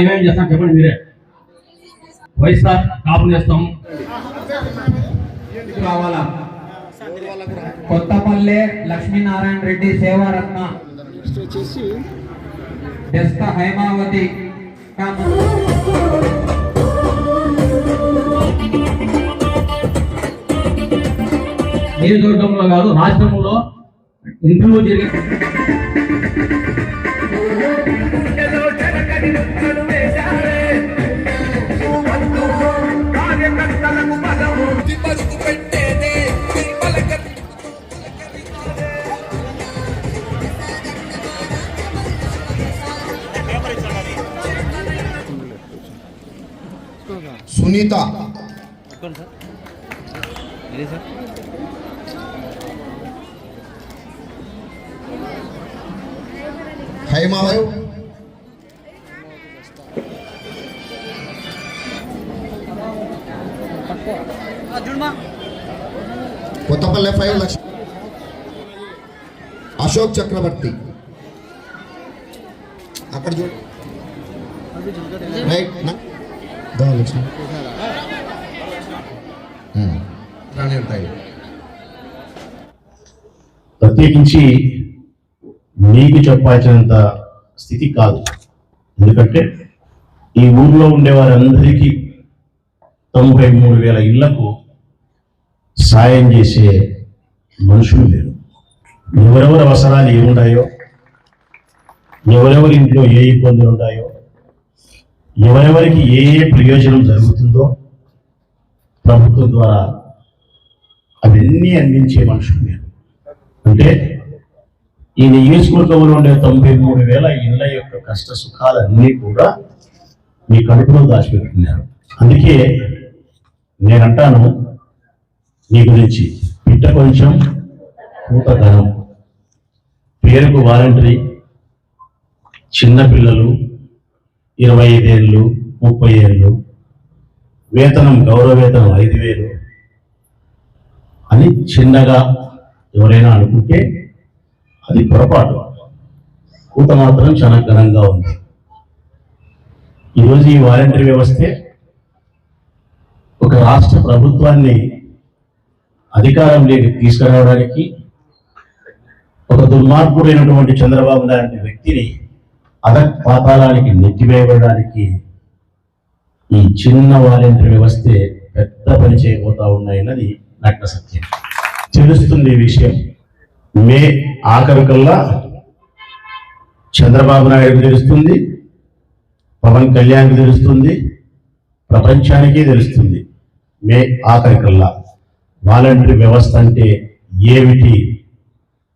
ఏమేమి చేస్తాం చెప్పండి మీరే. వైఎస్ఆర్ కాపు చేస్తాం. కావాలా కొత్తపల్లె లక్ష్మీనారాయణ రెడ్డి సేవారత్న. డెస్క హైమావతి. నియోజకవర్గంలో కాదు రాష్ట్రంలో ఇంటర్వ్యూ జరిగే సునీత. హైమావతి కొత్తపల్లె ఫైవ్ లక్ష. అశోక్ చక్రవర్తి. అక్కడ చూడు. రైట్ ఉంటాయి. ప్రత్యేకించి మీకు చెప్పాల్సినంత స్థితి కాదు. ఎందుకంటే ఈ ఊర్లో ఉండే వారందరికీ తొంభై మూడు వేల ఇళ్ళకు సాయం చేసే మనుషులు లేరు. ఎవరెవరి అవసరాలు ఏముంటాయో ఎవరెవరి ఇంట్లో ఏ ఇబ్బందులు ఉంటాయో ఎవరెవరికి ఏ ఏ ప్రయోజనం జరుగుతుందో ప్రభుత్వం ద్వారా అవన్నీ అందించే మనుషులు లేరు అంటే ఈ నియోజకవర్గంలో ఉండే తొంభై మూడు వేల ఇళ్ళ యొక్క కష్ట సుఖాలన్నీ కూడా మీ కడుపులో దాచిపెట్టుకున్నారు. అందుకే నేనంటాను మీ గురించి పిట్ట కొంచెం పూత ధనం పేరుకు వాలంటరీ చిన్నపిల్లలు ఇరవై ఐదేళ్ళు ముప్పై ఏళ్ళు వేతనం గౌరవ వేతనం ఐదు వేలు. అని చిన్నగా ఎవరైనా అనుకుంటే అది పొరపాటు. కూత మాత్రం చాలా ఘనంగా ఉంది. ఈరోజు ఈ వాలంటరీ వ్యవస్థే ఒక రాష్ట్ర ప్రభుత్వాన్ని అధికారంలోకి తీసుకురావడానికి ఒక దుర్మార్గుడైనటువంటి చంద్రబాబు లాంటి వ్యక్తిని అధ పాతాళానికి నెట్టివేయడానికి ఈ చిన్న వాలంటీర్ వ్యవస్థే పెద్ద పని చేయబోతా ఉన్నాయన్నది నగ్న సత్యం. తెలుస్తుంది ఈ విషయం. మే ఆఖరు కల్లా చంద్రబాబు నాయుడుకు తెలుస్తుంది పవన్ కళ్యాణ్కి తెలుస్తుంది ప్రపంచానికి తెలుస్తుంది. మే ఆఖరి కల్లా వ్యవస్థ అంటే ఏమిటి?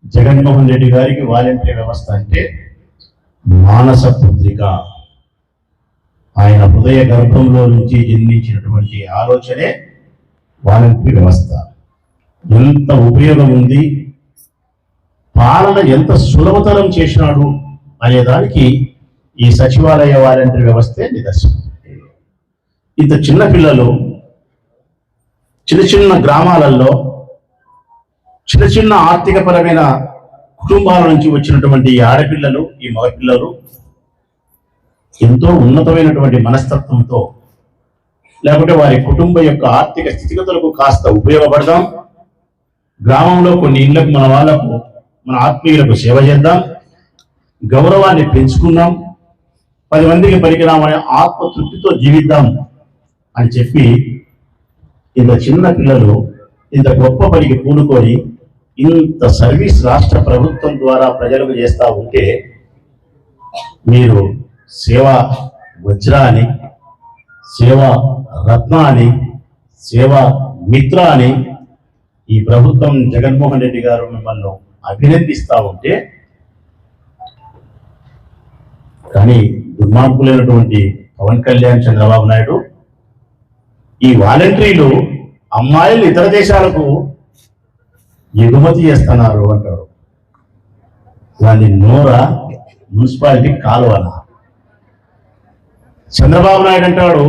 జగన్మోహన్ రెడ్డి గారికి వాలంటీర్ వ్యవస్థ అంటే మానస పుత్రిక. ఆయన హృదయ గర్భంలో నుంచి జన్మించినటువంటి ఆలోచనే వాలంటరీ వ్యవస్థ. ఎంత ఉపయోగం ఉంది? పాలన ఎంత సులభతరం చేసినాడు అనే దానికి ఈ సచివాలయ వాలంటీర్ వ్యవస్థే నిదర్శనం. ఇంత చిన్న పిల్లలు చిన్న చిన్న గ్రామాలలో చిన్న చిన్న ఆర్థికపరమైన కుటుంబాల నుంచి వచ్చినటువంటి ఈ ఆడపిల్లలు ఈ మగపిల్లలు ఎంతో ఉన్నతమైనటువంటి మనస్తత్వంతో లేకుంటే వారి కుటుంబ యొక్క ఆర్థిక స్థితిగతులకు కాస్త ఉపయోగపడదాం. గ్రామంలో కొన్ని ఇళ్ళకు మన వాళ్ళకు మన ఆత్మీయులకు సేవ చేద్దాం. గౌరవాన్ని పెంచుకుందాం. పది మందికి పలికినామనే ఆత్మతృప్తితో జీవిద్దాం అని చెప్పి ఇంత చిన్న పిల్లలు ఇంత గొప్ప పనికి పూనుకొని ఇంత సర్వీస్ రాష్ట్ర ప్రభుత్వం ద్వారా ప్రజలకు చేస్తా ఉంటే మీరు సేవా వజ్ర అని సేవా రత్న అని సేవా మిత్ర అని ఈ ప్రభుత్వం జగన్మోహన్ రెడ్డి గారు మిమ్మల్ని అభినందిస్తూ ఉంటే కానీ దుర్మార్గులైనటువంటి పవన్ కళ్యాణ్ చంద్రబాబు నాయుడు ఈ వాలంటీర్లు అమ్మాయిలు ఇతర దేశాలకు ఎగుమతి చేస్తున్నారు అంటాడు దాన్ని నోర మున్సిపాలిటీ కాలువన? చంద్రబాబు నాయుడు అంటాడు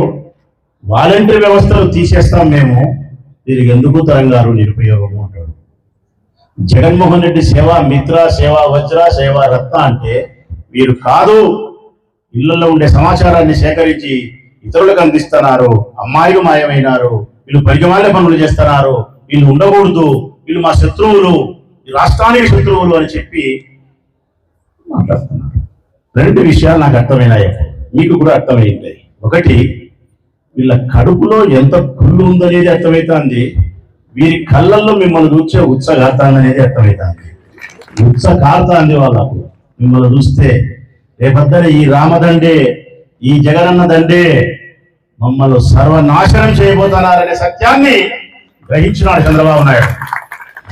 వాలంటీర్ వ్యవస్థలు తీసేస్తాం మేము దీనికి ఎందుకు తరంగారు నిరుపయోగము? అంటాడు. జగన్మోహన్ రెడ్డి సేవ మిత్ర సేవ వజ్ర సేవ రత్న అంటే వీరు కాదు. ఇళ్ళలో ఉండే సమాచారాన్ని సేకరించి ఇతరులకు అందిస్తున్నారు. అమ్మాయిలు మాయమైనారు. వీళ్ళు పరిగమాల పనులు చేస్తున్నారు. వీళ్ళు ఉండకూడదు. వీళ్ళు మా శత్రువులు ఈ రాష్ట్రానికి శత్రువులు అని చెప్పి మాట్లాడుతున్నారు. రెండు విషయాలు నాకు అర్థమైనాయి మీకు కూడా అర్థమైంది. ఒకటి వీళ్ళ కడుపులో ఎంత కుళ్ళు ఉందనేది అర్థమవుతుంది వీరి కళ్ళల్లో మిమ్మల్ని చూచే ఉత్సగాతాన్ని అనేది అర్థమవుతుంది ఉత్స వాళ్ళకు మిమ్మల్ని చూస్తే రేపొద్దున ఈ రామదండే ఈ జగనన్న దండే మమ్మల్ని సర్వనాశనం చేయబోతున్నారనే సత్యాన్ని గ్రహించినాడు చంద్రబాబు నాయుడు.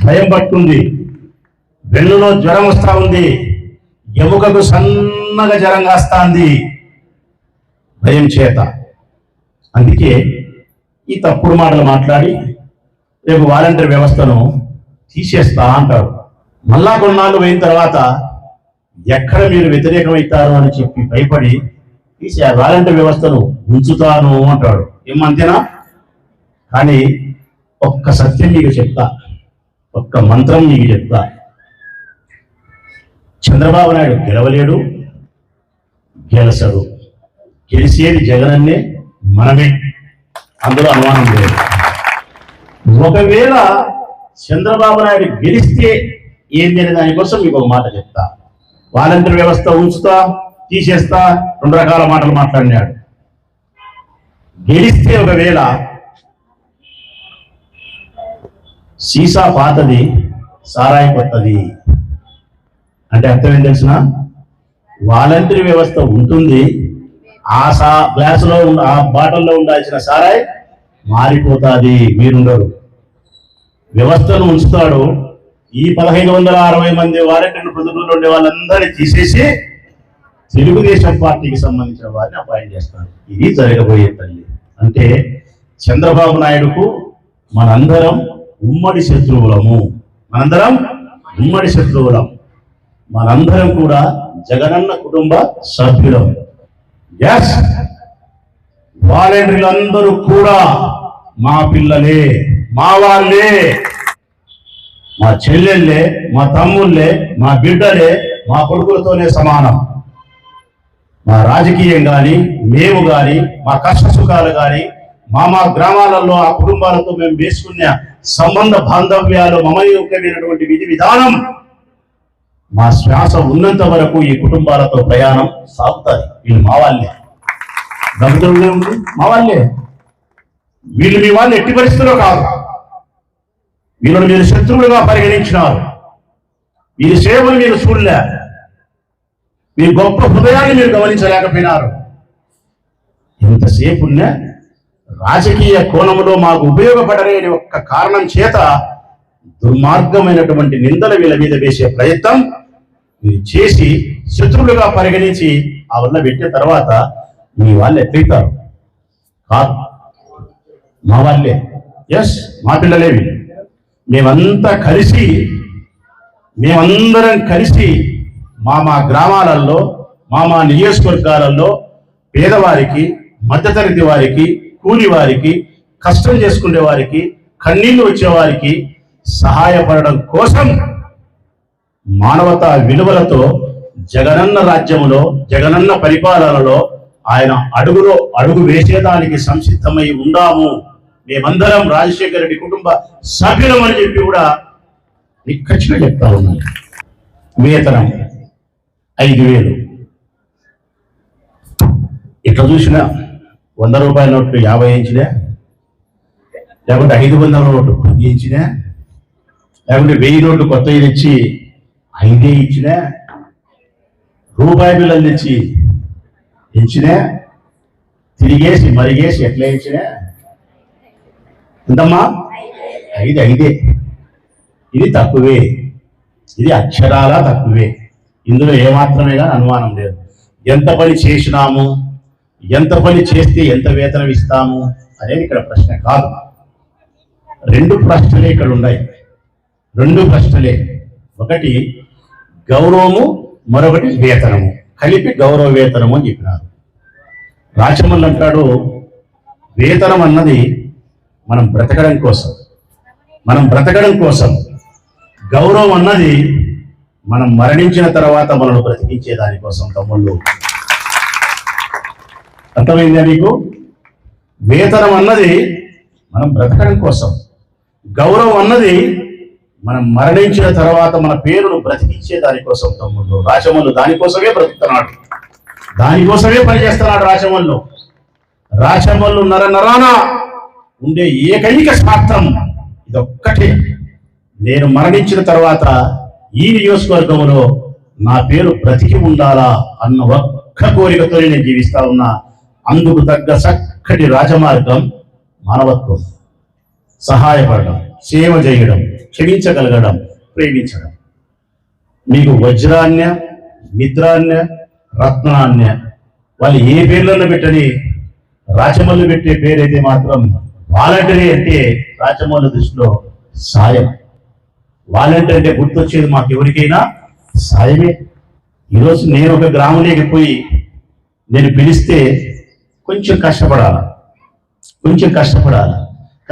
భయం పట్టుంది. వెన్నులో జ్వరం వస్తా ఉంది. ఎముకకు సన్నగా జ్వరం కాస్తాంది. భయం చేత. అందుకే ఈ తప్పుడు మాటలు మాట్లాడి రేపు వాలంటీర్ వ్యవస్థను తీసేస్తా అంటారు. మళ్ళా కొన్నాళ్ళు పోయిన తర్వాత ఎక్కడ మీరు వ్యతిరేకమవుతారు అని చెప్పి భయపడి తీసే ఆ వాలంటీర్ వ్యవస్థను ఉంచుతాను అంటాడు. ఏమంతేనా కానీ ఒక్క సత్యం మీకు చెప్తా. ఒక్క మంత్రం మీకు చెప్తా. చంద్రబాబు నాయుడు గెలవలేడు గెలసడు గెలిచేది జగనన్నే మనమే. అందులో అనుమానం లేదు. ఒకవేళ చంద్రబాబు నాయుడు గెలిస్తే ఏంది అనే దానికోసం మీకు ఒక మాట చెప్తా. వాలంటీర్ వ్యవస్థ ఉంచుతా తీసేస్తా రెండు రకాల మాటలు మాట్లాడినాడు. గెలిస్తే ఒకవేళ సీసా పాతది సారాయి కొత్తది. అంటే అర్థం ఏం తెలిసిన? వాలంటరీ వ్యవస్థ ఉంటుంది. ఆ సా గ్లాసులో ఉన్న ఆ బాటల్లో ఉండాల్సిన సారాయి మారిపోతుంది మీరుండరు. వ్యవస్థను ఉంచుతాడు. ఈ పదహైదు వందల అరవై మంది వాలంటీర్లు ప్రతినిధులు ఉండే వాళ్ళందరినీ తీసేసి తెలుగుదేశం పార్టీకి సంబంధించిన వారిని అపాయింట్ చేస్తారు. ఇది జరగబోయే తల్లి. అంటే చంద్రబాబు నాయుడుకు మనందరం ఉమ్మడి శత్రువులము. మనందరం ఉమ్మడి శత్రువులం. మనందరం కూడా జగనన్న కుటుంబ సభ్యులం. ఎస్ వాలంటీర్లందరూ కూడా మా పిల్లలే మా వాళ్ళే. మా చెల్లెళ్ళే మా తమ్ముళ్ళే మా బిడ్డలే మా కొడుకులతోనే సమానం. మా రాజకీయం కానీ మేము కానీ మా కష్ట సుఖాలు కానీ మా మా గ్రామాలలో ఆ కుటుంబాలతో మేము వేసుకున్న సంబంధ బాంధవ్యాలు మమయోగ్యమైనటువంటి విధి విధానం మా శ్వాస ఉన్నంత వరకు ఈ కుటుంబాలతో ప్రయాణం సాగుతుంది. వీళ్ళు మా వాళ్ళే. దళితులు ఉంది మా వాళ్ళే. వీళ్ళు మీ వాళ్ళు ఎట్టి పరిస్థితుల్లో కాదు. వీళ్ళని మీరు శత్రువులుగా పరిగణించినారు. వీరి సేవలు మీరు చూడలే. మీ గొప్ప హృదయాన్ని మీరు గమనించలేకపోయినారు. ఇంతసేపు ఉన్నా రాజకీయ కోణంలో మాకు ఉపయోగపడలేని ఒక్క కారణం చేత దుర్మార్గమైనటువంటి నిందల వీళ్ళ మీద వేసే ప్రయత్నం మీరు చేసి శత్రువులుగా పరిగణించి ఆ వల్ల పెట్టిన తర్వాత మీ వాళ్ళు ఎట్లయితారు కాదు. మా వాళ్ళే. ఎస్ మా పిల్లలేమి. మేమంతా కలిసి మేమందరం కలిసి మా మా గ్రామాలలో మా మా నియోజకవర్గాలలో పేదవారికి మధ్యతరగతి వారికి కూలి వారికి కష్టం చేసుకునే వారికి కన్నీళ్ళు వచ్చేవారికి సహాయపడడం కోసం మానవతా విలువలతో జగనన్న రాజ్యంలో జగనన్న పరిపాలనలో ఆయన అడుగులో అడుగు వేసేదానికి సంసిద్ధమై ఉందాము. మేమందరం రాజశేఖర రెడ్డి కుటుంబ సభ్యులం అని చెప్పి కూడా నిక్కచ్చిగా చెప్తా ఉన్నాను వేతనం ఐదు వేలు. ఇట్లా చూసినా వంద రూపాయల నోట్లు యాభై ఇంచినా లేకుంటే ఐదు వందల నోట్లు పది ఇంచినా లేకుంటే వెయ్యి నోట్లు కొత్త తెచ్చి ఐదే ఇచ్చినా? రూపాయి బిల్లలు తెచ్చి ఇచ్చినా? తిరిగేసి మరిగేసి ఎట్లా ఇచ్చినా ఎంతమ్మా? ఐదు ఐదే. ఇది తక్కువే. ఇది అక్షరాల తక్కువే. ఇందులో ఏమాత్రమే కానీ అనుమానం లేదు. ఎంత పని చేసినాము? ఎంత పని చేస్తే ఎంత వేతనం ఇస్తాము అనేది ఇక్కడ ప్రశ్న కాదు. రెండు ప్రశ్నలే ఇక్కడ ఉన్నాయి. రెండు ప్రశ్నలే. ఒకటి గౌరవము మరొకటి వేతనము. కలిపి గౌరవ వేతనము అని చెప్పినారు. రాచమల్లు అంటాడు వేతనం అన్నది మనం బ్రతకడం కోసం. మనం బ్రతకడం కోసం. గౌరవం అన్నది మనం మరణించిన తర్వాత మనల్ని బ్రతికించే దానికోసం తమ్ముళ్ళు. అర్థమైందా నీకు? వేతనం అన్నది మనం బ్రతకడం కోసం. గౌరవం అన్నది మనం మరణించిన తర్వాత మన పేరును బ్రతికించే దానికోసం తమ్ముళ్ళు. రాజమల్లు దానికోసమే బ్రతుకుతున్నాడు. దానికోసమే పనిచేస్తున్నాడు రాజమల్లు రాజమల్లు నర నరాన ఉండే ఏకైక స్వార్థం ఇదొక్కటే. నేను మరణించిన తర్వాత ఈ నియోజకవర్గంలో నా పేరు బ్రతికి ఉండాలా అన్న ఒక్క కోరికతో నేను జీవిస్తా ఉన్నా. అందుకు తగ్గ చక్కటి రాజమార్గం మానవత్వం సహాయపడడం సేవ చేయడం క్షమించగలగడం ప్రేమించడం. మీకు వజ్రాన్య మిత్రాన్య రత్నాన్య వాళ్ళు ఏ పేర్లను పెట్టని రాచమల్లు పెట్టే పేరైతే మాత్రం వాలంటరీ అంటే రాచమల్లు దృష్టిలో సాయం. వాలంటరీ అంటే గుర్తొచ్చేది మాకు ఎవరికైనా సాయమే. ఈరోజు నేను ఒక గ్రామంలోకి పోయి నేను పిలిస్తే కొంచెం కష్టపడాలి. కొంచెం కష్టపడాలి.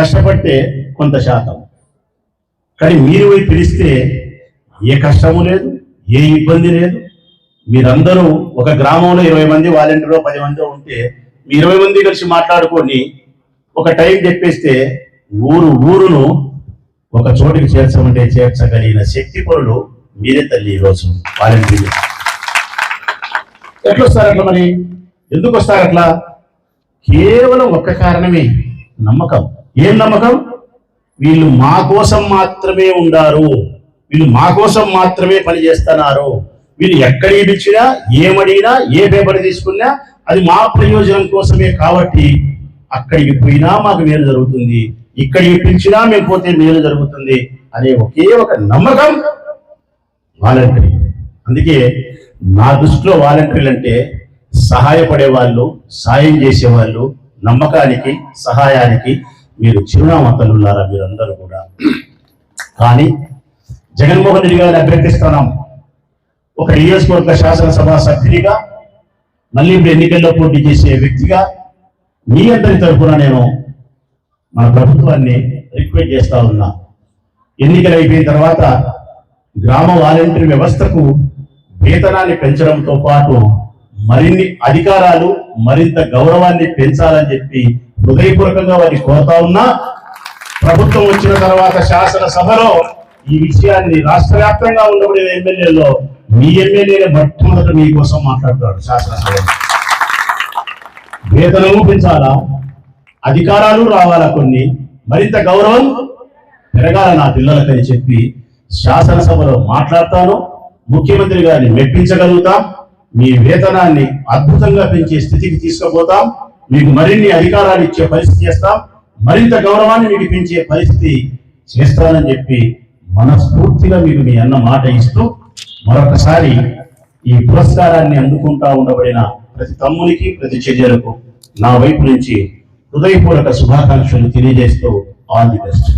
కష్టపడితే కొంత శాతం. కానీ మీరు పోయి పిలిస్తే ఏ కష్టము లేదు ఏ ఇబ్బంది లేదు. మీరందరూ ఒక గ్రామంలో ఇరవై మంది వాలంటీర్లో పది మంది ఉంటే మీ ఇరవై మంది కలిసి మాట్లాడుకొని ఒక టైం చెప్పేస్తే ఊరు ఊరును ఒక చోటికి చేర్చమంటే చేర్చగలిగిన శక్తి పనులు మీరే తల్లి ఈరోజు వాలంటీర్లు. ఎట్లా వస్తారు అట్లా మరి? ఎందుకు వస్తారు అట్లా? కేవలం ఒక్క కారణమే. నమ్మకం. ఏం నమ్మకం? వీళ్ళు మా కోసం మాత్రమే ఉండారు. వీళ్ళు మా కోసం మాత్రమే పనిచేస్తున్నారు. వీళ్ళు ఎక్కడికి పిలిచినా ఏమడిగినా ఏ పేపర్ తీసుకున్నా అది మా ప్రయోజనం కోసమే కాబట్టి అక్కడికి పోయినా మాకు మేలు జరుగుతుంది. ఇక్కడికి పిలిచినా మేము పోతే మేలు జరుగుతుంది అనే ఒకే ఒక నమ్మకం వాలంటరీ. అందుకే నా దృష్టిలో వాలంటీర్లు అంటే సహాయపడే వాళ్ళు సాయం చేసేవాళ్ళు నమ్మకానికి సహాయానికి మీరు చిరునామా ఉన్నారా మీరందరూ కూడా? కానీ జగన్మోహన్ రెడ్డి గారిని అభ్యర్థిస్తున్నాం. ఒక నియోజకవర్గ శాసనసభ సభ్యునిగా మళ్ళీ ఇప్పుడు ఎన్నికల్లో పోటీ చేసే వ్యక్తిగా మీ అందరి తరఫున నేను మన ప్రభుత్వాన్ని రిక్వెస్ట్ చేస్తా ఉన్నా. ఎన్నికలు అయిపోయిన తర్వాత గ్రామ వాలంటీర్ వ్యవస్థకు వేతనాన్ని పెంచడంతో పాటు మరిన్ని అధికారాలు మరింత గౌరవాన్ని పెంచాలని చెప్పి హృదయపూర్వకంగా వారిని కోరుతా ఉన్నా ప్రభుత్వం వచ్చిన తర్వాత శాసనసభలో ఈ విషయాన్ని రాష్ట్ర వ్యాప్తంగా ఉండబడిన ఎమ్మెల్యేలో మీ ఎమ్మెల్యేనే మొట్టమొదట మీకోసం మాట్లాడతాడు శాసనసభలో. వేతనము పెంచాలా అధికారాలు రావాలా కొన్ని? మరింత గౌరవం పెరగాల నా పిల్లలకని చెప్పి శాసనసభలో మాట్లాడతాను. ముఖ్యమంత్రి గారిని మెప్పించగలుగుతాం. మీ వేతనాన్ని అద్భుతంగా పెంచే స్థితికి తీసుకుపోతాం. మీకు మరిన్ని అధికారాలు ఇచ్చే పరిస్థితి చేస్తాం. మరింత గౌరవాన్ని మీకు పెంచే పరిస్థితి చేస్తానని చెప్పి మనస్ఫూర్తిగా మీకు మీ అన్న మాట ఇస్తూ మరొకసారి ఈ పురస్కారాన్ని అందుకుంటా ఉండబడిన ప్రతి తమ్మునికి ప్రతి చర్యలకు నా వైపు నుంచి హృదయపూర్వక శుభాకాంక్షలు తెలియజేస్తూ ఆల్ ది బెస్ట్.